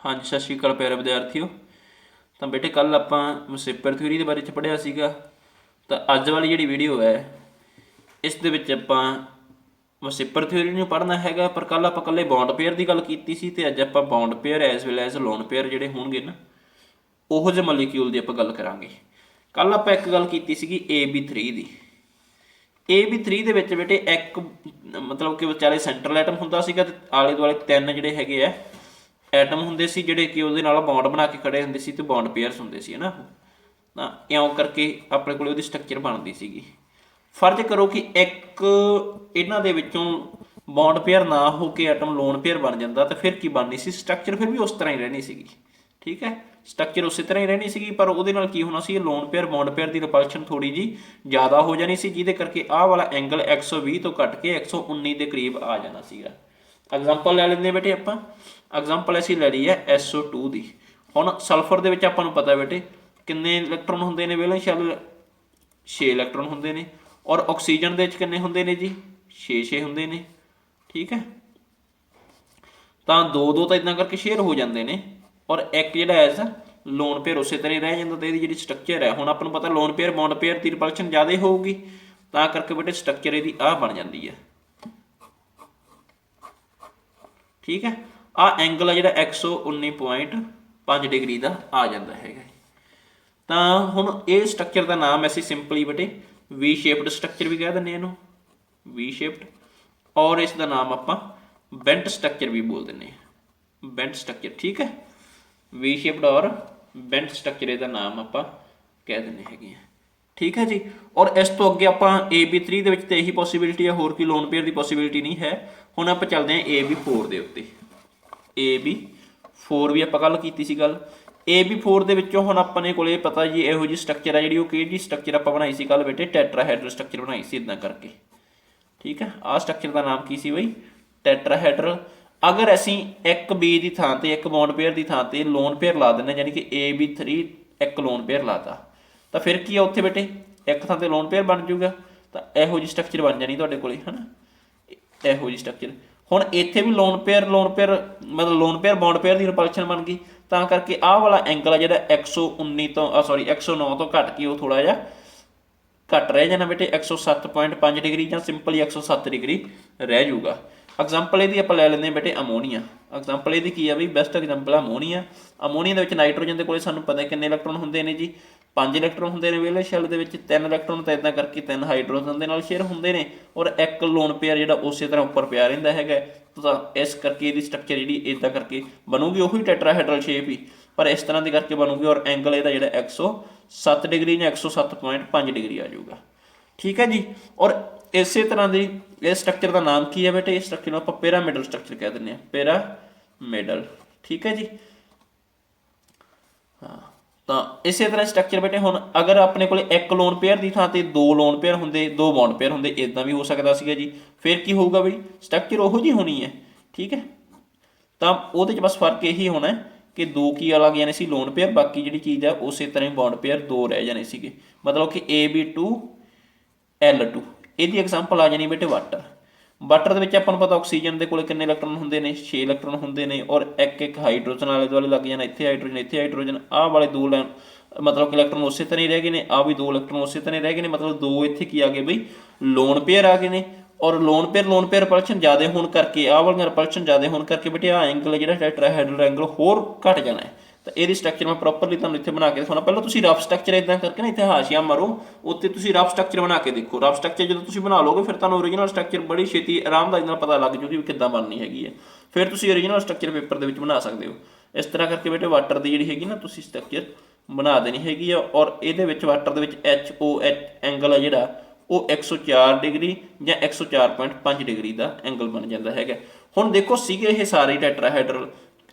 ਹਾਂਜੀ, ਸਤਿ ਸ਼੍ਰੀ ਅਕਾਲ ਪਿਆਰੇ ਵਿਦਿਆਰਥੀਓ। ਤਾਂ ਬੇਟੇ ਕੱਲ ਆਪਾਂ ਮਸਿਪਰ ਥਿਊਰੀ ਦੇ ਬਾਰੇ ਚ ਪੜ੍ਹਿਆ ਸੀਗਾ। ਤਾਂ ਅੱਜ ਵਾਲੀ ਜਿਹੜੀ ਵੀਡੀਓ ਹੈ, ਇਸ ਦੇ ਵਿੱਚ ਆਪਾਂ ਮਸਿਪਰ ਥਿਊਰੀ ਨੂੰ ਪੜ੍ਹਨਾ ਹੈਗਾ, ਪਰ ਕੱਲ ਆਪਾਂ ਕੱਲੇ ਬੌਂਡ ਪੇਅਰ ਦੀ ਗੱਲ ਕੀਤੀ ਸੀ ਤੇ ਅੱਜ ਆਪਾਂ bond pair as well as lone pair ਜਿਹੜੇ ਹੋਣਗੇ ਨਾ, ਉਹੋ ਜਿਹੇ ਮੋਲੀਕਿਊਲ ਦੀ ਆਪਾਂ ਗੱਲ ਕਰਾਂਗੇ। ਕੱਲ ਆਪਾਂ ਇੱਕ ਗੱਲ ਕੀਤੀ ਸੀਗੀ AB3 ਦੀ। AB3 ਦੇ ਵਿੱਚ ਬੇਟੇ ਇੱਕ, ਮਤਲਬ ਕਿ ਵਿਚਾਲੇ ਸੈਂਟਰਲ ਐਟਮ ਹੁੰਦਾ ਸੀਗਾ ਤੇ ਆਲੇ ਦੁਆਲੇ ਤਿੰਨ ਜਿਹੜੇ ਹੈਗੇ ਆ ਐਟਮ ਹੁੰਦੇ ਸੀ ਜਿਹੜੇ ਕਿ ਉਹਦੇ ਨਾਲ ਬੌਂਡ ਬਣਾ ਕੇ ਖੜੇ ਹੁੰਦੇ ਸੀ ਤੇ ਬੌਂਡ ਪੇਅਰਸ ਹੁੰਦੇ ਸੀ, ਹਨਾ? ਤਾਂ ਇਉਂ ਕਰਕੇ ਆਪਣੇ ਕੋਲੇ ਉਹਦੀ ਸਟਰਕਚਰ ਬਣਦੀ ਸੀਗੀ। ਫਰਜ਼ ਕਰੋ ਕਿ ਇੱਕ ਇਹਨਾਂ ਦੇ ਵਿੱਚੋਂ ਬੌਂਡ ਪੇਅਰ ਨਾ ਹੋ ਕੇ ਐਟਮ ਲੋਨ ਪੇਅਰ ਬਣ ਜਾਂਦਾ ਤਾਂ ਫਿਰ ਕੀ ਬਣਨੀ ਸੀ? ਸਟਰਕਚਰ ਫਿਰ ਵੀ ਉਸ ਤਰ੍ਹਾਂ ਹੀ ਰਹਿਣੀ ਸੀਗੀ। ਠੀਕ ਹੈ? ਸਟਰਕਚਰ ਉਸੇ ਤਰ੍ਹਾਂ ਹੀ ਰਹਿਣੀ ਸੀਗੀ, ਪਰ ਉਹਦੇ ਨਾਲ ਕੀ ਹੋਣਾ ਸੀ? ਇਹ ਲੋਨ ਪੇਅਰ ਬੌਂਡ ਪੇਅਰ ਦੀ ਰਿਪਲਸ਼ਨ ਥੋੜੀ ਜੀ ਜ਼ਿਆਦਾ ਹੋ ਜਾਣੀ ਸੀ, ਜਿਹਦੇ ਕਰਕੇ ਆਹ ਵਾਲਾ ਐਂਗਲ 120 ਤੋਂ ਘਟ ਕੇ 119 ਦੇ ਕਰੀਬ ਆ ਜਾਣਾ ਸੀਗਾ। ਐਗਜ਼ਾਮਪਲ ਲੈ ਲੈਂਦੇ ਹਾਂ ਬੇਟੇ ਆਪਾਂ। ਐਗਜ਼ਾਮਪਲ ਅਸੀਂ ਲੈ ਲਈ ਹੈ SO2 ਦੀ। ਹੁਣ ਸਲਫਰ ਦੇ ਵਿੱਚ ਆਪਾਂ ਨੂੰ ਪਤਾ ਬੇਟੇ, ਕਿੰਨੇ ਇਲੈਕਟ੍ਰੋਨ ਹੁੰਦੇ ਨੇ ਵੈਲੈਂਸ਼ੀਅਲ 6 ਇਲੈਕਟ੍ਰੋਨ ਹੁੰਦੇ ਨੇ। ਔਰ ਆਕਸੀਜਨ ਦੇ ਵਿੱਚ ਕਿੰਨੇ ਹੁੰਦੇ ਨੇ ਜੀ? 6 6 ਹੁੰਦੇ ਨੇ। ਠੀਕ ਹੈ? ਤਾਂ ਦੋ ਦੋ ਤਾਂ ਇਦਾਂ ਕਰਕੇ ਸ਼ੇਅਰ ਹੋ ਜਾਂਦੇ ਨੇ। ਔਰ ਇੱਕ ਜਿਹੜਾ ਐਸ ਲੋਨ ਪੇਅਰ ਉਸੇ ਤਰ੍ਹਾਂ ਹੀ ਰਹਿ ਜਾਂਦਾ ਤੇ ਇਹਦੀ ਜਿਹੜੀ ਸਟਰਕਚਰ ਹੈ। ਹੁਣ ਆਪਾਂ ਨੂੰ ਪਤਾ ਲੋਨ ਪੇਅਰ ਬੌਂਡ ਪੇਅਰ ਦੀ ਰਿਪਲਸ਼ਨ ਜ਼ਿਆਦਾ ਹੋਊਗੀ। ਤਾਂ ਕਰਕੇ ਬੇਟੇ ਸਟਰਕਚਰ ਇਹਦੀ ਆਹ ਬਣ ਜਾਂਦੀ ਹੈ। ਠੀਕ ਹੈ? ਆ ਐਂਗਲ ਆ ਜਿਹੜਾ 119.5 ਡਿਗਰੀ ਦਾ ਆ ਜਾਂਦਾ ਹੈਗਾ ਤਾਂ ਹੁਣ ਇਹ ਸਟਰਕਚਰ ਦਾ ਨਾਮ ਅਸੀਂ ਸਿੰਪਲੀ ਬੇਟੇ ਵੀ ਸ਼ੇਪਡ ਸਟਰਕਚਰ ਵੀ ਕਹਿ ਦਿੰਦੇ ਇਹਨੂੰ। ਵੀ ਸ਼ੇਪਡ ਔਰ ਇਸ ਦਾ ਨਾਮ ਆਪਾਂ ਬੈਂਟ ਸਟਰਕਚਰ ਵੀ ਬੋਲ ਦਿੰਦੇ ਹਾਂ। ਬੈਂਟ ਸਟਰਕਚਰ ਠੀਕ ਹੈ? ਵੀ ਸ਼ੇਪਡ ਔਰ ਬੈਂਟ ਸਟਰਕਚਰ ਇਹਦਾ ਨਾਮ ਆਪਾਂ ਕਹਿ ਦਿੰਦੇ ਹੈਗੇ ਆ ਠੀਕ ਹੈ ਜੀ? ਔਰ ਇਸ ਤੋਂ ਅੱਗੇ ਆਪਾਂ AB3 ਦੇ ਵਿੱਚ ਤੇ ਇਹੀ ਪੋਸਿਬਿਲਿਟੀ ਹੈ ਹੋਰ ਕੋਈ ਲੋਨ ਪੇਅਰ ਦੀ ਪੋਸਿਬਿਲਿਟੀ ਨਹੀਂ ਹੈ। ਹੁਣ ਆਪਾਂ ਚੱਲਦੇ ਹਾਂ AB4 ਦੇ ਉੱਤੇ। AB4 ਵੀ ਆਪਾਂ ਕੱਲ ਕੀਤੀ ਸੀ ਗੱਲ। AB4 ਦੇ ਵਿੱਚੋਂ ਹੁਣ ਆਪਣੇ ਕੋਲੇ ਪਤਾ ਜੀ ਇਹੋ ਜੀ ਸਟਰਕਚਰ ਆ ਜਿਹੜੀ ਉਹ ਕਿਹੜੀ ਸਟਰਕਚਰ ਆਪਾਂ ਬਣਾਈ ਸੀ ਕੱਲ ਬੇਟੇ? ਟੈਟਰਾਹੈਡਰਲ ਸਟਰਕਚਰ ਬਣਾਈ ਸੀ ਇਦਾਂ ਕਰਕੇ। ਠੀਕ ਹੈ? ਆਹ ਸਟਰਕਚਰ ਦਾ ਨਾਮ ਕੀ ਸੀ ਬਈ? ਟੈਟਰਾਹੈਡਰਲ ਅਗਰ ਅਸੀਂ ਇੱਕ B ਦੀ ਥਾਂ ਤੇ, ਇੱਕ ਬੌਂਡ ਪੇਅਰ ਦੀ ਥਾਂ ਤੇ ਲੋਨ ਪੇਅਰ ਲਾ ਦਿੰਨੇ ਯਾਨੀ ਕਿ AB3 ਇੱਕ ਲੋਨ ਪੇਅਰ ਲਾਤਾ, ਤਾਂ ਫਿਰ ਕੀ ਆ ਉੱਥੇ ਬੇਟੇ? ਇੱਕ ਥਾਂ ਤੇ ਲੋਨ ਪੇਅਰ ਬਣ ਜਾਊਗਾ, ਤਾਂ ਇਹੋ ਜੀ ਸਟਰਕਚਰ ਬਣ ਜਾਣੀ ਤੁਹਾਡੇ ਕੋਲੇ, ਹਨਾ? ਇਹੋ ਜੀ ਸਟਰਕਚਰ ਹੁਣ ਇੱਥੇ ਵੀ ਲੋਨ ਪੇਅਰ ਲੋਨ ਪੇਅਰ ਮਤਲਬ ਲੋਨ ਪੇਅਰ ਬੌਂਡ ਪੇਅਰ ਦੀ ਰਿਪਲਸ਼ਨ ਬਣ ਗਈ। ਤਾਂ ਕਰਕੇ ਆਹ ਵਾਲਾ ਐਂਗਲ ਆ ਜਿਹੜਾ 119 ਤੋਂ ਸੌਰੀ 109 ਤੋਂ ਘਟ ਕੇ ਉਹ ਥੋੜਾ ਜਿਹਾ ਘਟ ਰਹਿ ਜਾਣਾ ਬੇਟੇ 107.5 ਡਿਗਰੀ ਜਾਂ ਸਿੰਪਲੀ 107 ਡਿਗਰੀ ਰਹਿ ਜਾਊਗਾ। ਐਗਜ਼ਾਮਪਲ ਇਹਦੀ ਆਪਾਂ ਲੈ ਲੈਂਦੇ ਹਾਂ ਬੇਟੇ, ਅਮੋਨੀਆ। ਐਗਜ਼ਾਮਪਲ ਇਹਦੀ ਕੀ ਆ ਬਈ ਬੈਸਟ ਐਗਜ਼ਾਮਪਲ ਅਮੋਨੀਆ। ਅਮੋਨੀਆ ਦੇ ਵਿੱਚ ਨਾਈਟ੍ਰੋਜਨ ਦੇ ਕੋਲੇ ਸਾਨੂੰ ਪਤਾ ਕਿੰਨੇ ਇਲੈਕਟ੍ਰੋਨ ਹੁੰਦੇ ਨੇ ਜੀ। ਪੰਜ ਇਲੈਕਟ੍ਰੋਨ ਹੁੰਦੇ ਨੇ ਵੇਲੇ ਸ਼ੈਲ ਦੇ ਵਿੱਚ ਤਿੰਨ ਇਲੈਕਟ੍ਰੋਨ ਤਾਂ ਇਦਾਂ ਕਰਕੇ ਤਿੰਨ ਹਾਈਡਰੋਜਨ ਦੇ ਨਾਲ ਸ਼ੇਅਰ ਹੁੰਦੇ ਨੇ ਔਰ ਇੱਕ ਲੋਨ ਪੇਅਰ ਜਿਹੜਾ ਉਸੇ ਤਰ੍ਹਾਂ ਉੱਪਰ ਪਿਆ ਰਹਿੰਦਾ ਹੈਗਾ ਤਾਂ ਇਸ ਕਰਕੇ ਇਹਦੀ ਸਟਰਕਚਰ ਜਿਹੜੀ ਇਦਾਂ ਕਰਕੇ ਬਣੂਗੀ, ਉਹੀ ਟੈਟਰਾਹੈਡਰਲ ਸ਼ੇਪ ਹੀ। ਪਰ ਇਸ ਤਰ੍ਹਾਂ ਦੇ ਕਰਕੇ ਬਣੂਗੀ ਔਰ ਐਂਗਲ ਇਹਦਾ ਜਿਹੜਾ 107 ਡਿਗਰੀ ਜਾਂ 107.5 ਡਿਗਰੀ ਆ ਜਾਊਗਾ। ਠੀਕ ਹੈ ਜੀ? ਔਰ ਇਸੇ ਤਰ੍ਹਾਂ ਦੀ ਇਹ ਸਟਰਕਚਰ ਦਾ ਨਾਮ ਕੀ ਹੈ ਬੇਟੇ? ਇਸ ਸਟਰਕਚਰ ਨੂੰ ਆਪਾਂ ਪਿਰਾਮਿਡਲ ਸਟਰਕਚਰ ਕਹਿ ਦਿੰਦੇ ਹਾਂ। ਪਿਰਾਮਿਡਲ। ਠੀਕ ਹੈ ਜੀ? ਤਾਂ ਇਸੇ ਤਰ੍ਹਾਂ ਸਟਰਕਚਰ ਬੇਟੇ ਹੁਣ ਅਗਰ ਆਪਣੇ ਕੋਲੇ ਇੱਕ ਲੋਨ ਪੇਅਰ ਦੀ ਥਾਂ ਤੇ ਦੋ ਲੋਨ ਪੇਅਰ ਹੁੰਦੇ, ਦੋ ਬੌਂਡ ਪੇਅਰ ਹੁੰਦੇ ਇਦਾਂ ਵੀ ਹੋ ਸਕਦਾ ਸੀਗਾ ਜੀ। ਫਿਰ ਕੀ ਹੋਊਗਾ ਬਈ? ਸਟਰਕਚਰ ਉਹੋ ਜੀ ਹੋਣੀ ਹੈ, ਠੀਕ ਹੈ? ਤਾਂ ਉਹਦੇ 'ਚ ਬਸ ਫ਼ਰਕ ਇਹੀ ਹੋਣਾ ਕਿ ਦੋ ਕੀ ਅਲੱਗ ਜਾਣੇ ਸੀ ਲੋਨ ਪੇਅਰ ਬਾਕੀ ਜਿਹੜੀ ਚੀਜ਼ ਹੈ ਉਸੇ ਤਰ੍ਹਾਂ ਹੀ ਬੌਂਡ ਪੇਅਰ ਦੋ ਰਹਿ ਜਾਣੇ ਸੀਗੇ। ਮਤਲਬ ਕਿ AB2 L2 ਇਹਦੀ ਐਗਜ਼ਾਮਪਲ ਆ ਜਾਣੀ ਬੇਟੇ ਵਾਟਰ ਵਾਟਰ ਦੇ ਵਿੱਚ ਆਪਾਂ ਨੂੰ ਪਤਾ ਆਕਸੀਜਨ ਦੇ ਕੋਲੇ ਕਿੰਨੇ ਇਲੈਕਟ੍ਰੋਨ ਹੁੰਦੇ ਨੇ 6 ਇਲੈਕਟ੍ਰੋਨ ਹੁੰਦੇ ਨੇ ਔਰ ਇੱਕ ਇੱਕ ਹਾਈਡਰੋਜਨ ਵਾਲੇ ਦੁਆਲੇ ਲੱਗ ਜਾਣਾ, ਇੱਥੇ ਹਾਈਡਰੋਜਨ ਇੱਥੇ ਹਾਈਡਰੋਜਨ ਆਹ ਵਾਲੇ ਦੋ ਲਾਈਨ ਮਤਲਬ ਕਿ ਇਲੈਕਟ੍ਰੋਨ ਉਸੇ ਤਰ੍ਹਾਂ ਹੀ ਰਹਿ ਗਏ ਨੇ, ਆਹ ਵੀ ਦੋ ਇਲੈਕਟ੍ਰੋਨ ਉਸੇ ਤਰ੍ਹਾਂ ਹੀ ਰਹਿ ਗਏ ਨੇ, ਮਤਲਬ ਦੋ ਇੱਥੇ ਕੀ ਆ ਗਏ ਬਈ ਲੋਨ ਪੇਅਰ ਆ ਗਏ ਨੇ ਔਰ lone pair lone pair repulsion ਜ਼ਿਆਦਾ ਹੋਣ ਕਰਕੇ, ਆਹ ਵਾਲੀਆਂ ਰਿਪਲਸ਼ਨ ਜ਼ਿਆਦਾ ਹੋਣ ਕਰਕੇ ਬੇਟੇ ਆਹ ਐਂਗਲ ਜਿਹੜਾ ਟੈਟਰਾਹੈਡਰਲ ਐਂਗਲ ਹੋਰ ਘਟ ਜਾਣਾ ਹੈ। ਤਾਂ ਇਹਦੀ ਸਟਰਕਚਰ ਮੈਂ ਪ੍ਰੋਪਰਲੀ ਤੁਹਾਨੂੰ ਇੱਥੇ ਬਣਾ ਕੇ ਦਿਖਾਉਣਾ। ਪਹਿਲਾਂ ਤੁਸੀਂ ਰਫ ਸਟਰਕਚਰ ਇਦਾਂ ਕਰਕੇ ਨਾ ਇੱਥੇ ਹਾਸ਼ੀਆ ਮਾਰੋ, ਉੱਤੇ ਤੁਸੀਂ ਰਫ ਸਟਰਕਚਰ ਬਣਾ ਕੇ ਦੇਖੋ। ਰਫ ਸਟਰਕਚਰ ਜਦੋਂ ਤੁਸੀਂ ਬਣਾ ਲਓਗੇ, ਫਿਰ ਤੁਹਾਨੂੰ ਓਰੀਜਨਲ ਸਟਰਕਚਰ ਬੜੀ ਛੇਤੀ ਆਰਾਮਦਾਇਕ ਨਾਲ ਪਤਾ ਲੱਗ ਜੂਗੀ ਵੀ ਕਿੱਦਾਂ ਬਣਨੀ ਹੈਗੀ ਹੈ। ਫਿਰ ਤੁਸੀਂ ਓਰੀਜਨਲ ਸਟਰਕਚਰ ਪੇਪਰ ਦੇ ਵਿੱਚ ਬਣਾ ਸਕਦੇ ਹੋ। ਇਸ ਤਰ੍ਹਾਂ ਕਰਕੇ ਬੇਟੇ ਵਾਟਰ ਦੀ ਜਿਹੜੀ ਹੈਗੀ ਨਾ, ਤੁਸੀਂ ਸਟਰਕਚਰ ਬਣਾ ਦੇਣੀ ਹੈਗੀ ਆ ਔਰ ਇਹਦੇ ਵਿੱਚ ਵਾਟਰ ਦੇ ਵਿੱਚ ਐਚ ਓ ਐਚ ਐਂਗਲ ਆ ਜਿਹੜਾ, ਉਹ 104 ਡਿਗਰੀ ਜਾਂ 104.5 ਡਿਗਰੀ ਦਾ ਐਂਗਲ ਬਣ ਜਾਂਦਾ ਹੈਗਾ। ਹੁਣ ਦੇਖੋ ਸੀਗੇ ਇਹ ਸਾਰੇ ਟੈਟਰਾਹੈਡਰਲ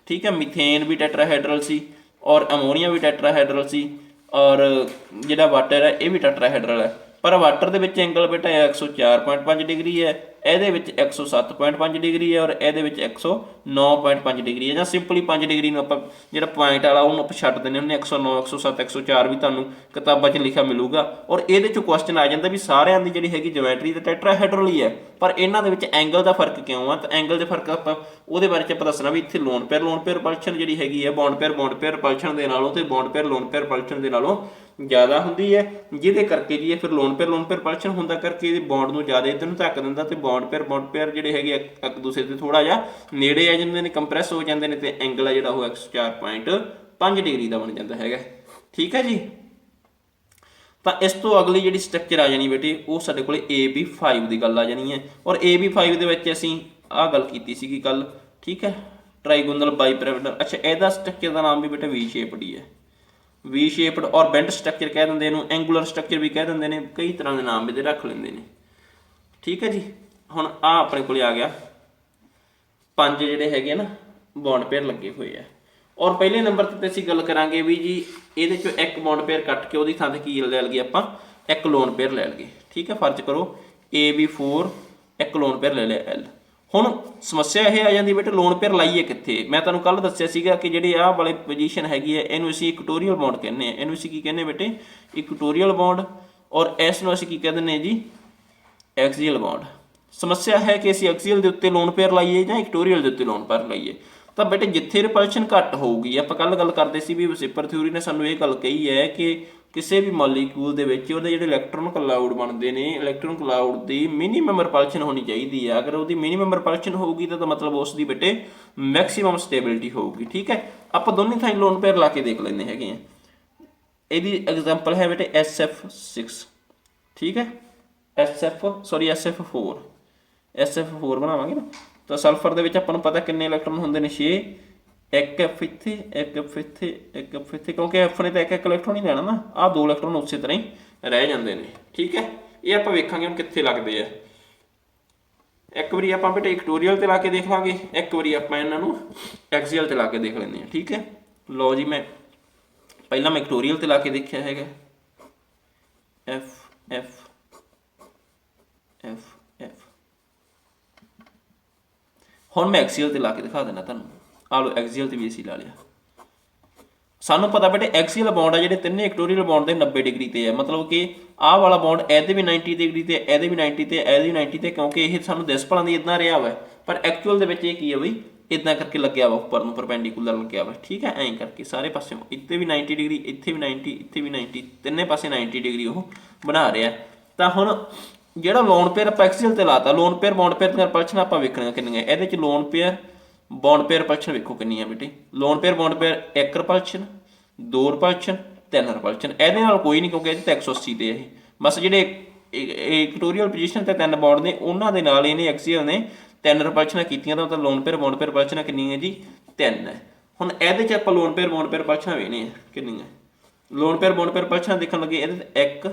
ਠੀਕ ਹੈ ਮੀਥੇਨ ਵੀ ਟੈਟਰਾਹੈਡਰਲ ਸੀ ਔਰ ਅਮੋਨੀਆ ਵੀ ਟੈਟਰਾਹੈਡਰਲ ਸੀ ਔਰ ਜਿਹੜਾ ਵਾਟਰ ਹੈ, ਇਹ ਵੀ ਟੈਟਰਾਹੈਡਰਲ ਹੈ। ਪਰ ਵਾਟਰ ਦੇ ਵਿੱਚ ਐਂਗਲ ਬੇਟਾ 104.5 ਡਿਗਰੀ ਹੈ। ਇਹਦੇ ਵਿੱਚ 107.5 ਡਿਗਰੀ ਹੈ ਔਰ ਇਹਦੇ ਵਿੱਚ 109.5 ਡਿਗਰੀ ਹੈ ਜਾਂ ਸਿੰਪਲੀ 5 ਡਿਗਰੀ ਨੂੰ ਆਪਾਂ ਜਿਹੜਾ ਪੁਆਇੰਟ ਵਾਲਾ ਉਹਨੂੰ ਆਪਾਂ ਛੱਡ ਦਿੰਦੇ ਹੁੰਦੇ ਹਾਂ, 109 107 104 ਵੀ ਤੁਹਾਨੂੰ ਕਿਤਾਬਾਂ 'ਚ ਲਿਖਿਆ ਮਿਲੂਗਾ। ਔਰ ਇਹਦੇ 'ਚੋਂ ਕੁਐਸਚਨ ਆ ਜਾਂਦਾ ਵੀ ਸਾਰਿਆਂ ਦੀ ਜਿਹੜੀ ਹੈਗੀ ਜਿਓਮੈਟਰੀ ਤੇ ਟੈਟਰਾਹੈਡਰਲ ਹੀ ਹੈ। ਪਰ ਇਹਨਾਂ ਦੇ ਵਿੱਚ ਐਂਗਲ ਦਾ ਫ਼ਰਕ ਕਿਉਂ ਆ? ਤਾਂ ਐਂਗਲ ਦੇ ਫ਼ਰਕ ਆਪਾਂ ਉਹਦੇ ਬਾਰੇ ਚ ਆਪਾਂ ਦੱਸਣਾ ਵੀ ਇੱਥੇ lone pair lone pair repulsion ਜਿਹੜੀ ਹੈਗੀ ਹੈ bond pair bond pair repulsion ਦੇ ਨਾਲੋਂ ਤੇ bond pair lone pair repulsion ਦੇ ਨਾਲੋਂ ਜ਼ਿਆਦਾ ਹੁੰਦੀ ਹੈ। ਜਿਹਦੇ ਕਰਕੇ ਜੀ ਇਹ ਫਿਰ lone pair lone pair repulsion ਹੁੰਦਾ ਕਰਕੇ ਇਹ ਬੌਂਡ ਨੂੰ ਜ਼ਿਆਦਾ ਇਧਰ ਨੂੰ ਧੱਕ ਦਿੰਦਾ ਤੇ ਬੌਂਡ ਪੇਅਰ ਬੌਂਡ ਪੇਅਰ ਜਿਹੜੇ ਹੈਗੇ ਇੱਕ ਦੂਸਰੇ ਦੇ ਥੋੜਾ ਜਿਹਾ ਨੇੜੇ ਆ ਜਾਂਦੇ ਨੇ ਕੰਪਰੈਸ ਹੋ ਜਾਂਦੇ ਨੇ ਤੇ ਐਂਗਲ ਆ ਜਿਹੜਾ ਉਹ 104.5 ਡਿਗਰੀ ਦਾ ਬਣ ਜਾਂਦਾ ਹੈਗਾ। ਠੀਕ ਹੈ ਜੀ? ਤਾਂ ਇਸ ਤੋਂ ਅਗਲੀ ਜਿਹੜੀ ਸਟਰਕਚਰ ਆ ਜਾਣੀ ਬੇਟੇ, ਉਹ ਸਾਡੇ ਕੋਲੇ AB5 ਦੀ ਗੱਲ ਆ ਜਾਣੀ ਹੈ। ਔਰ AB5 ਦੇ ਵਿੱਚ ਅਸੀਂ ਆਹ ਗੱਲ ਕੀਤੀ ਸੀਗੀ ਕੱਲ ਠੀਕ ਹੈ? ਟ੍ਰਾਈਗੋਨਲ ਬਾਈਪਿਰਾਮਿਡਲ ਅੱਛਾ, ਇਹਦਾ ਸਟਰਕਚਰ ਦਾ ਨਾਮ ਵੀ ਬੇਟੇ ਵੀ ਸ਼ੇਪਡ ਹੀ ਹੈ। ਵੀ ਸ਼ੇਪਡ ਔਰ ਬੈਂਡ ਸਟਰਕਚਰ ਕਹਿ ਦਿੰਦੇ ਇਹਨੂੰ ਐਂਗੂਲਰ ਸਟਰਕਚਰ ਵੀ ਕਹਿ ਦਿੰਦੇ ਨੇ, ਕਈ ਤਰ੍ਹਾਂ ਦੇ ਨਾਮ ਇਹਦੇ ਰੱਖ ਲੈਂਦੇ ਨੇ। ਠੀਕ ਹੈ ਜੀ? ਹੁਣ ਆ ਆਪਣੇ ਕੋਲੇ ਆ ਗਿਆ। ਪੰਜ ਜਿਹੜੇ ਹੈਗੇ ਆ ਨਾ ਬੌਂਡ ਪੇਅਰ ਲੱਗੇ ਹੋਏ ਆ। ਔਰ ਪਹਿਲੇ ਨੰਬਰ ਤੇ ਅਸੀਂ ਗੱਲ ਕਰਾਂਗੇ ਵੀ ਜੀ, ਇਹਦੇ ਚੋਂ ਇੱਕ ਬੌਂਡ ਪੇਅਰ ਕੱਟ ਕੇ ਉਹਦੀ ਥਾਂ ਤੇ ਕੀ ਲੈ ਲਈਏ ਆਪਾਂ? ਇੱਕ ਲੋਨ ਪੇਅਰ ਲੈ ਲਈਏ। ਠੀਕ ਹੈ ਫਰਜ਼ ਕਰੋ। AB4 ਇੱਕ ਲੋਨ ਪੇਅਰ ਲੈ ਲਿਆ L ਹੁਣ ਸਮੱਸਿਆ ਇਹ ਆ ਜਾਂਦੀ ਬੇਟੇ ਲੋਨ ਪੇਅਰ ਲਾਈਏ ਕਿੱਥੇ? ਮੈਂ ਤੁਹਾਨੂੰ ਕੱਲ ਦੱਸਿਆ ਸੀਗਾ ਕਿ ਜਿਹੜੀ ਆਹ ਵਾਲੇ ਪੋਜੀਸ਼ਨ ਹੈਗੀ ਹੈ ਇਹਨੂੰ ਅਸੀਂ ਇਕਟੋਰੀਅਲ ਬੌਂਡ ਕਹਿੰਦੇ ਆ। ਇਹਨੂੰ ਅਸੀਂ ਕੀ ਕਹਿੰਦੇ ਬੇਟੇ? ਇਕਟੋਰੀਅਲ ਬੌਂਡ ਔਰ ਇਸ ਨੂੰ ਅਸੀਂ ਕੀ ਕਹਿੰਦੇ ਨੇ ਜੀ? ਐਕਸੀਅਲ ਬੌਂਡ ਸਮੱਸਿਆ ਹੈ ਕਿ ਅਸੀਂ ਐਕਸੀਅਲ ਦੇ ਉੱਤੇ ਲੋਨ ਪੇਅਰ ਲਾਈਏ ਜਾਂ ਇਕਟੋਰੀਅਲ ਦੇ ਉੱਤੇ ਲੋਨ ਪੇਅਰ ਲਾਈਏ। ਤਾਂ ਬੇਟੇ, ਜਿੱਥੇ ਰਿਪਲਸ਼ਨ ਘੱਟ ਹੋਊਗੀ, ਆਪਾਂ ਕੱਲ ਗੱਲ ਕਰਦੇ ਸੀ ਵੀ ਵਸਿਪਰ ਥਿਊਰੀ ਨੇ ਸਾਨੂੰ ਇਹ ਗੱਲ ਕਹੀ ਹੈ ਕਿ ਕਿਸੇ ਵੀ ਮੋਲੀਕਿਊਲ ਦੇ ਵਿੱਚ ਉਹਦੇ ਜਿਹੜੇ ਇਲੈਕਟ੍ਰੋਨ ਕਲਾਊਡ ਬਣਦੇ ਨੇ ਇਲੈਕਟ੍ਰੋਨ ਕਲਾਊਡ ਦੀ ਮਿਨੀਮਮ ਰਿਪਲਸ਼ਨ ਹੋਣੀ ਚਾਹੀਦੀ ਹੈ। ਅਗਰ ਉਹਦੀ ਮਿਨੀਮਮ ਰਿਪਲਸ਼ਨ ਹੋਊਗੀ ਤਾਂ ਇਹਦਾ ਮਤਲਬ ਉਸ ਦੀ ਬੇਟੇ ਮੈਕਸਿਮਮ ਸਟੇਬਿਲਿਟੀ ਹੋਊਗੀ, ਠੀਕ ਹੈ? ਆਪਾਂ ਦੋਨੇ ਥਾਂ ਲੋਨ ਪੇਅਰ ਲਾ ਕੇ ਦੇਖ ਲੈਂਦੇ ਹੈਗੇ ਆ ਇਹਦੀ ਐਗਜ਼ਾਮਪਲ ਹੈ ਬੇਟੇ SF6 ਠੀਕ ਹੈ? SF ਸੌਰੀ SF4 SF4 ਬਣਾਵਾਂਗੇ ਨਾ, ਤਾਂ ਸਲਫਰ ਦੇ ਵਿੱਚ ਆਪਾਂ ਨੂੰ ਪਤਾ ਕਿੰਨੇ ਇਲੈਕਟ੍ਰੋਨ ਹੁੰਦੇ ਨੇ 6 ਇੱਕ F ਇੱਥੇ, ਇੱਕ F ਇੱਥੇ, ਇੱਕ F ਇੱਥੇ, ਕਿਉਂਕਿ F ਨੇ ਤਾਂ ਇੱਕ ਇੱਕ ਇਲੈਕਟ੍ਰੋਨ ਹੀ ਲੈਣਾ ਨਾ, ਆਹ ਦੋ ਇਲੈਕਟ੍ਰੋਨ ਉਸੇ ਤਰ੍ਹਾਂ ਹੀ ਰਹਿ ਜਾਂਦੇ ਨੇ, ਠੀਕ ਹੈ? ਇਹ ਆਪਾਂ ਵੇਖਾਂਗੇ ਹੁਣ ਕਿੱਥੇ ਲੱਗਦੇ ਆ। ਇੱਕ ਵਾਰੀ ਆਪਾਂ ਬੇਟੇ ਇਕਟੋਰੀਅਲ ਤੇ ਲਾ ਕੇ ਦੇਖ ਲਾਂਗੇ, ਇੱਕ ਵਾਰੀ ਆਪਾਂ ਇਹਨਾਂ ਨੂੰ ਐਕਸੀਅਲ ਤੇ ਲਾ ਕੇ ਦੇਖ ਲੈਂਦੇ ਹਾਂ, ਠੀਕ ਹੈ? ਲਓ ਜੀ ਮੈਂ, ਪਹਿਲਾਂ ਮੈਂ ਇਕਟੋਰੀਅਲ ਤੇ ਲਾ ਕੇ ਦੇਖਿਆ ਹੈਗਾ। F F F F ਹੁਣ ਮੈਂ ਐਕਸੀਅਲ ਤੇ ਲਾ ਕੇ ਦਿਖਾ ਦਿੰਦਾ ਤੁਹਾਨੂੰ। ਆ ਲਓ ਐਕਸੀਅਲ ਤੇ ਵੀ ਅਸੀਂ ਲਾ ਲਿਆ। ਸਾਨੂੰ ਪਤਾ ਬੇਟੇ ਐਕਸੀਅਲ ਬੌਂਡ ਆ ਜਿਹੜੇ ਤਿੰਨੇ ਇਕਟੋਰੀਅਲ ਬੌਂਡ ਦੇ 90 ਡਿਗਰੀ ਤੇ ਆ। ਮਤਲਬ ਕਿ ਆਹ ਵਾਲਾ ਬੌਂਡ ਇਹਦੇ ਵੀ 90 ਡਿਗਰੀ ਤੇ ਇਹਦੇ ਵੀ 90 ਤੇ ਇਹਦੇ ਵੀ 90 ਤੇ, ਕਿਉਂਕਿ ਇਹ ਸਾਨੂੰ ਦਿਸ ਭਲਾਂ ਦੀ ਇਦਾਂ ਰਿਹਾ ਵਾ। ਪਰ ਐਕਚੁਅਲ ਦੇ ਵਿੱਚ ਇਹ ਕੀ ਹੈ ਬਈ? ਇਦਾਂ ਕਰਕੇ ਲੱਗਿਆ ਵਾ, ਉੱਪਰ ਨੂੰ ਪਰਪੈਂਡੀਕੂਲਰ ਲੱਗਿਆ ਵਾ। ਠੀਕ ਹੈ? ਐਂ ਕਰਕੇ ਸਾਰੇ ਪਾਸਿਓਂ। ਇੱਥੇ ਵੀ 90 ਡਿਗਰੀ, ਇੱਥੇ ਵੀ 90 ਇੱਥੇ ਵੀ 90 ਤਿੰਨੇ ਪਾਸੇ 90 ਡਿਗਰੀ ਉਹ ਬਣਾ ਰਿਹਾ। ਤਾਂ ਹੁਣ ਜਿਹੜਾ ਲੋਨ ਪੇਅਰ ਆਪਾਂ ਐਕਸੀਅਲ ਤੇ ਲਾਤਾ ਲੋਨ ਪੇਅਰ ਬੌਂਡ ਪੇਅਰ ਦੀਆਂ ਰਿਪਲਸ਼ਨ ਆਪਾਂ ਵੇਖਣੀਆਂ ਕਿੰਨੀਆਂ, ਇਹਦੇ ਚ lone pair bond pair repulsion ਵੇਖੋ ਕਿੰਨੀ ਆ ਬੇਟੇ। ਲੋਨ ਪੇਅਰ ਬੌਂਡ ਪੇਅਰ ਇੱਕ ਰਿਪਲਸ਼ਨ ਦੋ ਰਿਪਲਸ਼ਨ ਤਿੰਨ ਰਿਪਲਸ਼ਨ ਇਹਦੇ ਨਾਲ ਕੋਈ ਨਹੀਂ ਕਿਉਂਕਿ ਇਹਦੇ ਤੇ 180 ਤੇ ਇਹ। ਬਸ ਜਿਹੜੇ ਇਕਟੋਰੀਅਲ ਪੋਜੀਸ਼ਨ ਤੇ ਤਿੰਨ ਬੌਂਡ ਨੇ, ਉਹਨਾਂ ਦੇ ਨਾਲ ਇਹਨੇ ਐਕਸੀਅਲ ਨੇ ਤਿੰਨ ਰਿਪਲਸ਼ਨਾਂ ਕੀਤੀਆਂ, ਤਾਂ ਮਤਲਬ ਲੋਨ ਪੇਅਰ ਬੌਂਡ ਪੇਅਰ ਰਿਪਲਸ਼ਨਾਂ ਕਿੰਨੀਆਂ ਹੈ ਜੀ? ਤਿੰਨ ਹੈ। ਹੁਣ ਇਹਦੇ ਚ ਆਪਾਂ ਲੋਨ ਪੇਅਰ ਬੌਂਡ ਪੇਅਰ ਰਿਪਲਸ਼ਨਾਂ ਵੇਖਣੇ ਆ ਕਿੰਨੀਆਂ। ਲੋਨ ਪੇਅਰ ਬੌਂਡ ਪੇਅਰ ਰਿਪਲਸ਼ਨਾਂ ਦੇਖਣ ਲੱਗੇ, ਇਹਦੇ ਤੇ ਇੱਕ,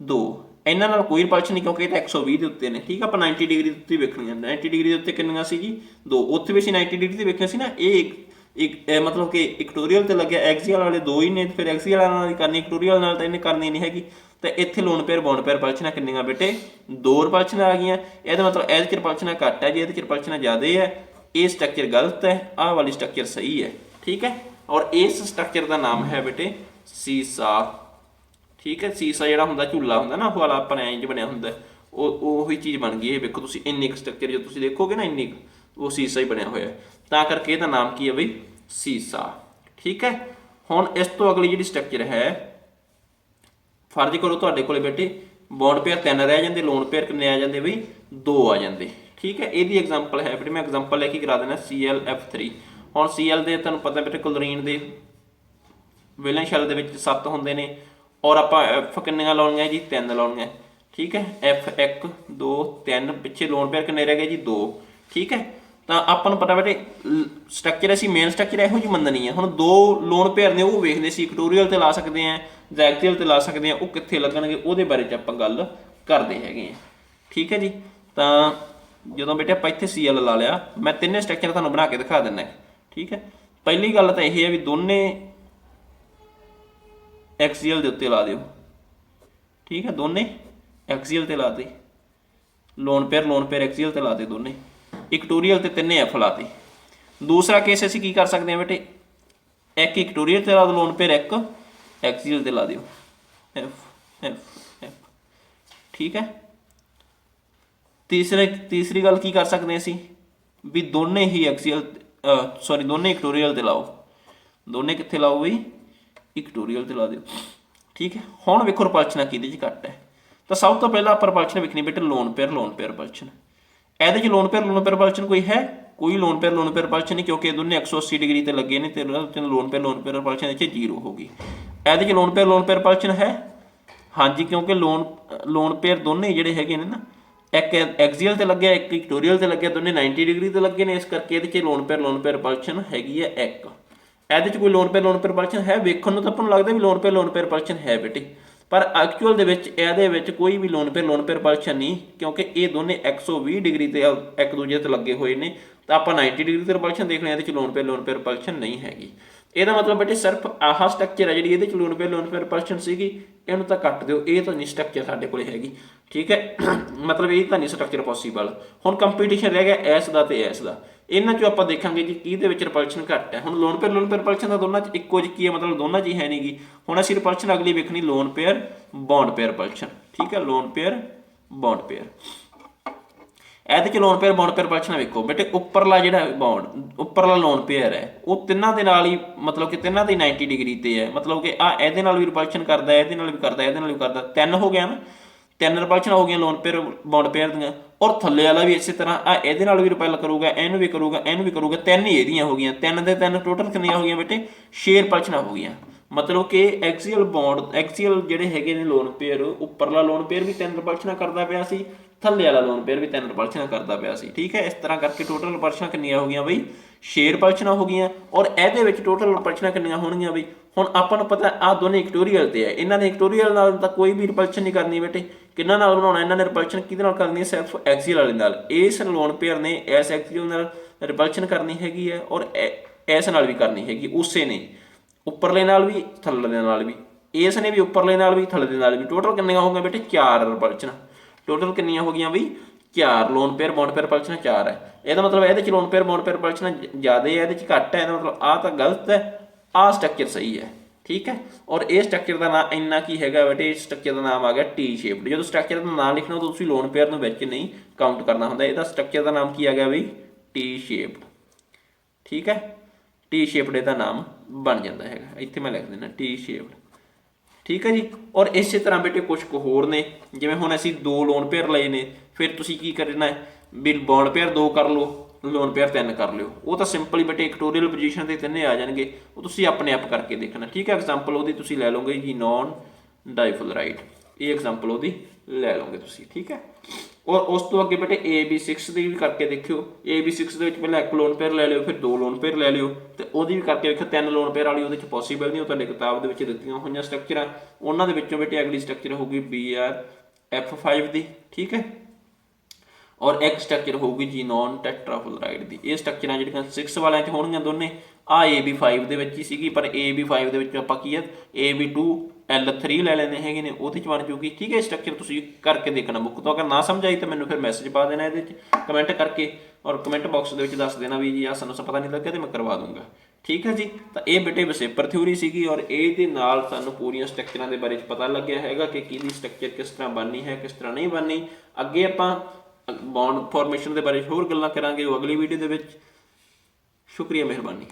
ਦੋ। ਇਹਨਾਂ ਨਾਲ ਕੋਈ ਰਿਪਲਸ਼ਨ ਨਹੀਂ, ਕਿਉਂਕਿ ਇਹ ਤਾਂ 120 ਦੇ ਉੱਤੇ ਨੇ, ਠੀਕ ਆ? ਆਪਾਂ 90 ਡਿਗਰੀ ਦੇ ਉੱਤੇ ਵੇਖਣੀਆਂ 90 ਡਿਗਰੀ ਦੇ ਉੱਤੇ ਕਿੰਨੀਆਂ ਸੀ ਜੀ? ਦੋ। ਉੱਥੇ ਵੀ ਅਸੀਂ 90 ਡਿਗਰੀ ਤੇ ਵੇਖਿਆ ਸੀ ਨਾ, ਇਹ ਇੱਕ ਇੱਕ ਮਤਲਬ ਕਿ ਇਕਟੋਰੀਅਲ ਤੇ ਲੱਗਿਆ ਐਕਸੀਅਲ ਵਾਲੇ ਦੋ ਹੀ ਨੇ, ਤੇ ਫਿਰ ਐਕਸੀਅਲ ਨਾਲ ਹੀ ਕਰਨੀ ਇਕਟੋਰੀਅਲ ਨਾਲ ਤਾਂ ਇਹਨੇ ਕਰਨੀ ਨਹੀਂ ਹੈਗੀ। ਤਾਂ ਇੱਥੇ ਲੋਨ ਪੇਅਰ ਬੌਂਡ ਪੇਅਰ ਰਿਪਲਸ਼ਨਾਂ ਕਿੰਨੀਆਂ ਬੇਟੇ? ਦੋ ਰਿਪਲਸ਼ਨਾਂ ਆ ਗਈਆਂ। ਇਹਦਾ ਮਤਲਬ ਇਹਦੇ ਚ ਰਿਪਲਸ਼ਨਾਂ ਘੱਟ ਹੈ ਜੇ, ਇਹਦੇ ਚ ਰਿਪਲਸ਼ਨਾਂ ਜ਼ਿਆਦਾ ਹੈ ਇਹ ਸਟਰਕਚਰ ਗਲਤ ਹੈ, ਆਹ ਵਾਲੀ ਸਟਰਕਚਰ ਸਹੀ ਹੈ, ਠੀਕ ਹੈ? ਔਰ ਇਸ ਸਟਰਕਚਰ ਦਾ ਨਾਮ ਹੈ ਬੇਟੇ ਸੀਸਾ ਠੀਕ ਹੈ ਸੀਸਾ ਜਿਹੜਾ ਹੁੰਦਾ ਝੂਲਾ ਹੁੰਦਾ ਨਾ ਉਹ ਵਾਲਾ ਆਪਣੇ ਇੰਜ ਬਣਿਆ ਹੁੰਦਾ। ਉਹ ਉਹੀ ਚੀਜ਼ ਬਣ ਗਈ ਇਹ ਵੇਖੋ ਤੁਸੀਂ ਇੰਨੀ ਸਟਰਕਚਰ ਜੇ ਤੁਸੀਂ ਦੇਖੋਗੇ ਨਾ ਇੰਨੀ ਕੁ, ਉਹ ਸੀਸਾ ਹੀ ਬਣਿਆ ਹੋਇਆ ਤਾਂ ਕਰਕੇ ਇਹਦਾ ਨਾਮ ਕੀ ਹੈ ਬਈ? ਸੀਸਾ। ਠੀਕ ਹੈ? ਹੁਣ ਇਸ ਤੋਂ ਅਗਲੀ ਜਿਹੜੀ ਸਟਰਕਚਰ ਹੈ ਫਰਜ਼ ਕਰੋ ਤੁਹਾਡੇ ਕੋਲੇ ਬੇਟੇ ਬੌਂਡ ਪੇਅਰ ਤਿੰਨ ਰਹਿ ਜਾਂਦੇ ਲੋਨ ਪੇਅਰ ਕਿੰਨੇ ਆ ਜਾਂਦੇ ਬਈ? ਦੋ ਆ ਜਾਂਦੇ। ਠੀਕ ਹੈ? ਇਹਦੀ ਐਗਜ਼ਾਮਪਲ ਹੈ ਬੇਟੇ ਮੈਂ ਐਗਜ਼ਾਮਪਲ ਲੈ ਕੇ ਕਰਾ ਦੇਣਾ ClF3 ਹੁਣ Cl ਦੇ ਤੁਹਾਨੂੰ ਪਤਾ ਬੇਟੇ ਕਲੋਰੀਨ ਦੇ ਵੇਲੈਂਸ ਸ਼ੈਲ ਦੇ ਵਿੱਚ 7 ਹੁੰਦੇ ਨੇ। ਔਰ ਆਪਾਂ F ਕਿੰਨੀਆਂ ਲਾਉਣੀਆਂ ਜੀ? ਤਿੰਨ ਲਾਉਣੀਆਂ। ਠੀਕ ਹੈ? F 1 2 3 ਪਿੱਛੇ ਲੋਨ ਪੇਅਰ ਕਿੰਨੇ ਰਹਿ ਗਏ ਜੀ? ਦੋ। ਠੀਕ ਹੈ? ਤਾਂ ਆਪਾਂ ਨੂੰ ਪਤਾ ਬੇਟੇ ਸਟਰਕਚਰ ਅਸੀਂ ਮੇਨ ਸਟਰਕਚਰ ਇਹੋ ਜਿਹੀ ਮੰਨਣੀ ਹੈ। ਹੁਣ ਦੋ ਲੋਨ ਪੇਅਰ ਨੇ, ਉਹ ਵੇਖਦੇ ਸੀ ਇਕਟੋਰੀਅਲ ਤੇ ਲਾ ਸਕਦੇ ਆ ਜਾਂ ਤੇ ਲਾ ਸਕਦੇ ਆ ਉਹ ਕਿੱਥੇ ਲੱਗਣਗੇ, ਉਹਦੇ ਬਾਰੇ ਚ ਆਪਾਂ ਗੱਲ ਕਰਦੇ ਹੈਗੇ ਆ ਠੀਕ ਹੈ ਜੀ? ਤਾਂ ਜਦੋਂ ਬੇਟੇ ਆਪਾਂ ਇੱਥੇ Cl ਲਾ ਲਿਆ, ਮੈਂ ਤਿੰਨੇ ਸਟਰਕਚਰ ਤੁਹਾਨੂੰ ਬਣਾ ਕੇ ਦਿਖਾ ਦਿੰਦਾ ਠੀਕ ਹੈ? ਪਹਿਲੀ ਗੱਲ ਤਾਂ ਇਹ ਹੈ ਵੀ ਦੋਨੇ ਐਕਸੀਅਲ ਦੇ ਉੱਤੇ ਲਾ ਦਿਓ। ਠੀਕ ਹੈ ਦੋਨੇ? ਐਕਸੀਅਲ ਤੇ ਲਾ ਦੇ lone pair lone pair axial ਤੇ ਲਾਤੇ ਦੋਨੇ। ਇਕਟੋਰੀਅਲ ਤੇ ਤਿੰਨੇ ਐਫ ਲਾਤੇ ਦੂਸਰਾ ਕੇਸ ਅਸੀਂ ਕੀ ਕਰ ਸਕਦੇ ਹਾਂ ਬੇਟੇ? ਇੱਕ ਇਕਟੋਰੀਅਲ ਤੇ ਲਾ ਦਿਓ ਲੋਨ ਪੇਅਰ ਇੱਕ। ਐਕਸੀਅਲ ਤੇ ਲਾ ਦਿਓ। ਐਫ ਐਫ ਐਫ ਠੀਕ ਹੈ? ਤੀਸਰੇ, ਤੀਸਰੀ ਗੱਲ ਕੀ ਕਰ ਸਕਦੇ ਅਸੀਂ? ਵੀ ਦੋਨੇ ਹੀ ਐਕਸੀਅਲ ਸੌਰੀ ਦੋਨੇ ਇਕਟੋਰੀਅਲ ਤੇ ਲਾਓ। ਦੋਨੇ ਕਿੱਥੇ ਲਾਓ ਬਈ ਇਕਟੋਰੀਅਲ ਤੇ ਲਾ ਦਿਓ। ਠੀਕ ਹੈ? ਹੁਣ ਵੇਖੋ ਰਿਪਲਸ਼ਨ ਕਿਹਦੇ ਚ ਘੱਟ ਹੈ। ਤਾਂ ਸਭ ਤੋਂ ਪਹਿਲਾਂ ਆਪਾਂ ਰਿਪਲਸ਼ਨ ਵੇਖਣੀ ਬੇਟੇ lone pair lone pair repulsion ਇਹਦੇ ਚ lone pair lone pair repulsion ਕੋਈ ਹੈ? ਕੋਈ lone pair lone pair repulsion ਨਹੀਂ, ਕਿਉਂਕਿ ਇਹ ਦੋਨੇ 180 ਡਿਗਰੀ ਤੇ ਲੱਗੇ ਨੇ ਤੇ lone pair lone pair repulsion ਇਹ ਚ ਜ਼ੀਰੋ ਹੋਗੀ ਇਹਦੇ ਚ lone pair lone pair repulsion ਹੈ? ਹਾਂਜੀ, ਕਿਉਂਕਿ ਲੋਨ ਲੋਨ ਪੇਅਰ ਦੋਨੇ ਜਿਹੜੇ ਹੈਗੇ ਨੇ ਨਾ, ਇੱਕ ਐਕਸੀਅਲ ਤੇ ਲੱਗਿਆ, ਇੱਕ ਇਕਟੋਰੀਅਲ ਤੇ ਲੱਗਿਆ, ਦੋਨੇ 90 ਡਿਗਰੀ ਤੇ ਲੱਗੇ ਨੇ, ਇਸ ਕਰਕੇ ਇਹਦੇ ਚ lone pair lone pair repulsion ਹੈਗੀ ਹੈ ਇੱਕ। ਇਹਦੇ ਚ ਕੋਈ lone pair lone pair repulsion ਹੈ? ਵੇਖਣ ਨੂੰ ਤਾਂ ਆਪਾਂ ਨੂੰ ਲੱਗਦਾ ਵੀ lone pair lone pair repulsion ਹੈ ਬੇਟੇ। ਪਰ ਐਕਚੁਅਲ ਦੇ ਵਿੱਚ ਇਹਦੇ ਵਿੱਚ ਕੋਈ ਵੀ lone pair lone pair repulsion ਨਹੀਂ, ਕਿਉਂਕਿ ਇਹ ਦੋਨੇ 120 ਡਿਗਰੀ ਤੇ ਇੱਕ ਦੂਜੇ ਤੇ ਲੱਗੇ ਹੋਏ ਨੇ। ਤਾਂ ਆਪਾਂ 90 ਡਿਗਰੀ ਤੇ ਰਿਪਲਸ਼ਨ ਦੇਖ ਲਿਆ, ਇਹਦੇ ਚ lone pair lone pair repulsion ਨਹੀਂ ਹੈਗੀ। ਇਹਦਾ ਮਤਲਬ ਬੇਟੇ ਸਿਰਫ ਆਹ ਸਟਰਕਚਰ ਹੈ ਜਿਹੜੀ ਇਹਦੇ ਚ lone pair lone pair repulsion ਸੀਗੀ, ਇਹਨੂੰ ਤਾਂ ਕੱਟ ਦਿਓ, ਇਹ ਤਾਂ ਨਹੀਂ ਸਟਰਕਚਰ ਸਾਡੇ ਕੋਲੇ ਹੈਗੀ। ਠੀਕ ਹੈ? ਮਤਲਬ ਇਹ ਤਾਂ ਨਹੀਂ ਸਟਰਕਚਰ ਪੋਸੀਬਲ ਹੁਣ ਕੰਪੀਟੀਸ਼ਨ ਰਹਿ ਗਿਆ ਐਸ ਦਾ ਤੇ ਐਸ ਦਾ। ਇਹਨਾਂ ਚੋਂ ਆਪਾਂ ਦੇਖਾਂਗੇ ਜੀ ਕਿਹਦੇ ਵਿੱਚ ਰਿਪਲਸ਼ਨ ਘੱਟ ਹੈ। ਹੁਣ lone pair lone pair repulsion ਦਾ ਦੋਨਾਂ ਚ ਇੱਕੋ ਜਿਹੀ ਕੀ ਹੈ? ਮਤਲਬ ਦੋਨਾਂ ਚ ਹੀ ਹੈ ਨਹੀਂਗੀ ਹੁਣ ਅਸੀਂ ਰਿਪਲਸ਼ਨ ਅਗਲੀ ਵੇਖਣੀ lone pair bond pair repulsion ਠੀਕ ਹੈ? ਲੋਨ ਪੇਅਰ ਬੌਂਡ ਪੇਅਰ ਇਹਦੇ ਚ lone pair bond pair repulsion ਵੇਖੋ। ਬੇਟੇ ਉੱਪਰਲਾ ਜਿਹੜਾ ਬੌਂਡ ਉੱਪਰਲਾ ਲੋਨ ਪੇਅਰ ਹੈ, ਉਹ ਤਿੰਨਾਂ ਦੇ ਨਾਲ ਹੀ, ਮਤਲਬ ਕਿ ਤਿੰਨਾਂ ਦੇ 90 ਡਿਗਰੀ ਤੇ ਹੈ। ਮਤਲਬ ਕਿ ਆ ਇਹਦੇ ਨਾਲ ਵੀ ਰਿਪਲਸ਼ਨ ਕਰਦਾ ਹੈ ਇਹਦੇ ਨਾਲ ਵੀ ਕਰਦਾ, ਇਹਦੇ ਨਾਲ ਵੀ ਕਰਦਾ। ਤਿੰਨ ਹੋ ਗਿਆ ਨਾ? ਤਿੰਨ ਰਿਪਲਸ਼ਨ ਹੋ ਗਈਆਂ ਲੋਨ ਪੇਅਰ ਬੌਂਡ ਪੇਅਰ ਦੀਆਂ। ਔਰ ਥੱਲੇ ਵਾਲਾ ਵੀ ਇਸੇ ਤਰ੍ਹਾਂ ਆ ਇਹਦੇ ਨਾਲ ਵੀ ਰਿਪੈਲ ਕਰੂਗਾ, ਇਹਨੂੰ ਵੀ ਕਰੂਗਾ, ਇਹਨੂੰ ਵੀ ਕਰੂਗਾ, ਤਿੰਨ ਹੀ ਇਹਦੀਆਂ ਹੋ ਗਈਆਂ। ਤਿੰਨ ਦੇ ਤਿੰਨ ਟੋਟਲ ਕਿੰਨੀਆਂ ਹੋ ਗਈਆਂ ਬੇਟੇ? 6 ਰਿਪਲਸ਼ਨਾਂ ਹੋ ਗਈਆਂ। ਮਤਲਬ ਕਿ ਐਕਸੀਅਲ ਬੌਂਡ ਐਕਸੀਅਲ ਜਿਹੜੇ ਹੈਗੇ ਨੇ ਲੋਨ ਪੇਅਰ ਉੱਪਰਲਾ ਲੋਨ ਪੇਅਰ ਵੀ ਤਿੰਨ ਰਿਪਲਸ਼ਨਾਂ ਕਰਦਾ ਪਿਆ ਸੀ, ਥੱਲੇ ਵਾਲਾ ਲੋਨ ਪੇਅਰ ਵੀ ਤਿੰਨ ਰਿਪਲਸ਼ਨਾਂ ਕਰਦਾ ਪਿਆ ਸੀ। ਠੀਕ ਹੈ? ਇਸ ਤਰ੍ਹਾਂ ਕਰਕੇ ਟੋਟਲ ਰਿਪਲਸ਼ਨਾਂ ਕਿੰਨੀਆਂ ਹੋ ਗਈਆਂ ਬਈ? 6 ਰਿਪਲਸ਼ਨਾਂ ਹੋ ਗਈਆਂ। ਔਰ ਇਹਦੇ ਵਿੱਚ ਟੋਟਲ ਰਿਪਲਸ਼ਨਾਂ ਕਿੰਨੀਆਂ ਹੋਣਗੀਆਂ ਬਈ? ਹੁਣ ਆਪਾਂ ਨੂੰ ਪਤਾ ਆ ਦੋਨੇ ਇਕਟੋਰੀਅਲ ਤੇ ਹੈ ਇਹਨਾਂ ਨੇ ਇਕਟੋਰੀਅਲ ਨਾਲ ਤਾਂ ਕੋਈ ਵੀ ਰਿਪਲਸ਼ਨ ਨਹੀਂ ਕਰਨੀ ਬੇਟੇ। ਕਿੰਨਾ ਨਾਲ ਬਣਾਉਣਾ, ਇਹਨਾਂ ਨੇ ਰਿਪਲਸ਼ਨ ਕਿਹਦੇ ਨਾਲ ਕਰਨੀ ਹੈ? ਸਿਰਫ ਐਕਸੀਅਲ ਵਾਲੇ ਨਾਲ। ਇਸ ਲੋਨ ਪੇਅਰ ਨੇ ਐਸ ਐਕਸੀਅਲ ਨਾਲ ਰਿਪਲਸ਼ਨ ਕਰਨੀ ਹੈਗੀ ਹੈ ਔਰ ਐਸ ਨਾਲ ਵੀ ਕਰਨੀ ਹੈਗੀ ਉਸੇ ਨੇ। ਉੱਪਰਲੇ ਨਾਲ ਵੀ ਥੱਲੇ ਨਾਲ ਵੀ। ਇਸ ਨੇ ਵੀ ਉੱਪਰਲੇ ਨਾਲ ਵੀ ਥੱਲੇ ਦੇ ਨਾਲ ਵੀ। ਟੋਟਲ ਕਿੰਨੀਆਂ ਹੋ ਗਈਆਂ ਬੇਟੇ? 4 ਰਿਪਲਸ਼ਨ ਟੋਟਲ ਕਿੰਨੀਆਂ ਹੋ ਗਈਆਂ ਬਈ? 4 lone pair bond pair repulsion 4 ਹੈ। ਇਹਦਾ ਮਤਲਬ ਇਹਦੇ ਚ lone pair bond pair repulsion ਜ਼ਿਆਦਾ ਹੈ, ਇਹਦੇ ਚ ਘੱਟ ਹੈ। ਇਹਦਾ ਮਤਲਬ ਆ ਤਾਂ ਗਲਤ ਹੈ ਆ ਸਟਰਕਚਰ ਸਹੀ ਹੈ। ਠੀਕ ਹੈ? ਔਰ ਇਹ ਸਟਰਕਚਰ ਦਾ ਨਾਮ ਇੰਨਾ ਕੀ ਹੈਗਾ ਬੇਟੇ? ਇਸ ਸਟਰਕਚਰ ਦਾ ਨਾਮ ਆ ਗਿਆ ਟੀ ਸ਼ੇਪਡ ਜਦੋਂ ਸਟਰਕਚਰ ਦਾ ਨਾਮ ਲਿਖਣਾ ਤਾਂ ਤੁਸੀਂ ਲੋਨ ਪੇਅਰ ਨੂੰ ਵਿੱਚ ਨਹੀਂ ਕਾਊਂਟ ਕਰਨਾ ਹੁੰਦਾ। ਇਹਦਾ ਸਟਰਕਚਰ ਦਾ ਨਾਮ ਕੀ ਆ ਗਿਆ ਬਈ? ਟੀ ਸ਼ੇਪਡ ਠੀਕ ਹੈ? ਟੀ ਸ਼ੇਪਡ ਇਹਦਾ ਨਾਮ ਬਣ ਜਾਂਦਾ ਹੈਗਾ। ਇੱਥੇ ਮੈਂ ਲਿਖ ਦਿੰਦਾ ਟੀ ਸ਼ੇਪਡ ਠੀਕ ਹੈ ਜੀ? ਔਰ ਇਸੇ ਤਰ੍ਹਾਂ ਬੇਟੇ ਕੁਝ ਕੁ ਹੋਰ ਨੇ। ਜਿਵੇਂ ਹੁਣ ਅਸੀਂ ਦੋ ਲੋਨ ਪੇਅਰ ਲਏ ਨੇ। ਫਿਰ ਤੁਸੀਂ ਕੀ ਕਰਨਾ ਹੈ? ਵੀ ਬੌਂਡ ਪੇਅਰ ਦੋ ਕਰ ਲਓ। ਲੋਨ ਪੇਅਰ ਤਿੰਨ ਕਰ ਲਿਓ। ਉਹ ਤਾਂ ਸਿੰਪਲੀ ਬੇਟੇ ਇਕਟੋਰੀਅਲ ਪੋਜੀਸ਼ਨ ਤੇ ਤਿੰਨੇ ਆ ਜਾਣਗੇ। ਉਹ ਤੁਸੀਂ ਆਪਣੇ ਆਪ ਕਰਕੇ ਦੇਖਣਾ। ਠੀਕ ਹੈ ਐਗਜ਼ਾਮਪਲ ਉਹਦੀ ਤੁਸੀਂ ਲੈ ਲਓਗੇ ਜੀ ਨੌਨ ਡਾਈਫਲੋਰਾਈਡ ਇਹ ਐਗਜ਼ਾਮਪਲ ਉਹਦੀ ਲੈ ਲਓਗੇ ਤੁਸੀਂ, ਠੀਕ ਹੈ? ਔਰ ਉਸ ਤੋਂ ਅੱਗੇ ਬੇਟੇ AB6 ਦੀ ਵੀ ਕਰਕੇ ਦੇਖਿਓ। AB6 ਦੇ ਵਿੱਚ ਪਹਿਲਾਂ ਇੱਕ ਲੋਨ ਪੇਅਰ ਲੈ ਲਿਓ, ਫਿਰ ਦੋ ਲੋਨ ਪੇਅਰ ਲੈ ਲਿਓ। ਤੇ ਉਹਦੀ ਵੀ ਕਰਕੇ ਵੇਖਿਓ, ਤਿੰਨ ਲੋਨ ਪੇਅਰ ਵਾਲੀ ਉਹਦੇ ਵਿੱਚ ਪੋਸੀਬਲ ਨਹੀਂ, ਉਹ ਤੁਹਾਡੇ ਕਿਤਾਬ ਦੇ ਵਿੱਚ ਦਿੱਤੀਆਂ ਹੋਈਆਂ ਸਟਰਕਚਰਾਂ ਉਹਨਾਂ ਦੇ ਵਿੱਚੋਂ ਬੇਟੇ ਅਗਲੀ ਸਟਰਕਚਰ ਹੋਊਗੀ BR F5 ਦੀ, ਠੀਕ ਹੈ? ਔਰ ਇੱਕ ਸਟਰਕਚਰ ਹੋਊਗੀ ਜੀ ਨਾਨ ਟੈਟਰਾਫਲੋਰਾਈਡ ਦੀ। ਇਹ ਸਟਰਕਚਰਾਂ ਜਿਹੜੀਆਂ 6 ਵਾਲਿਆਂ 'ਚ ਹੋਣਗੀਆਂ ਦੋਨੇ ਆ AB5 ਦੇ ਵਿੱਚ ਹੀ ਸੀਗੀ, ਪਰ AB5 ਦੇ ਵਿੱਚ ਆਪਾਂ ਕੀ ਹੈ AB2 L3 ਲੈ ਲੈਣੇ ਹੈਗੇ ਨੇ, ਉਹਦੇ ਚ ਬਣ ਜੂਗੀ। ਠੀਕ ਹੈ ਸਟਰਕਚਰ ਤੁਸੀਂ ਕਰਕੇ ਦੇਖਣਾ। ਬੁੱਕ ਤੋਂ ਅਗਰ ਨਾ ਸਮਝ ਆਈ ਤਾਂ ਮੈਨੂੰ ਫਿਰ ਮੈਸੇਜ ਪਾ ਦੇਣਾ ਇਹਦੇ ਚ ਕਮੈਂਟ ਕਰਕੇ, ਔਰ ਕਮੈਂਟ ਬਾਕਸ ਦੇ ਵਿੱਚ ਦੱਸ ਦੇਣਾ ਵੀ ਜੀ ਆ ਸਾਨੂੰ ਪਤਾ ਨਹੀਂ ਲੱਗਿਆ ਤੇ ਮੈਂ ਕਰਵਾ ਦੂੰਗਾ। ਠੀਕ ਹੈ ਜੀ, ਤਾਂ ਇਹ ਬੇਟੇ ਵਸੇਪਰ ਥਿਊਰੀ ਸੀਗੀ, ਔਰ ਇਹਦੇ ਨਾਲ ਸਾਨੂੰ ਪੂਰੀਆਂ ਸਟਰਕਚਰਾਂ ਦੇ ਬਾਰੇ ਚ ਪਤਾ ਲੱਗਿਆ ਹੈਗਾ ਕਿ ਕਿਹਦੀ ਸਟਰਕਚਰ ਕਿਸ ਤਰ੍ਹਾਂ ਬਣਨੀ ਹੈ, ਕਿਸ ਤਰ੍ਹਾਂ ਨਹੀਂ ਬਣਨੀ। ਅੱਗੇ ਆਪਾਂ ਬੌਂਡ ਫਾਰਮੇਸ਼ਨ ਦੇ ਬਾਰੇ ਹੋਰ ਗੱਲਾਂ ਕਰਾਂਗੇ ਉਹ ਅਗਲੀ ਵੀਡੀਓ ਦੇ ਵਿੱਚ। ਸ਼ੁਕਰੀਆ ਮਿਹਰਬਾਨੀ।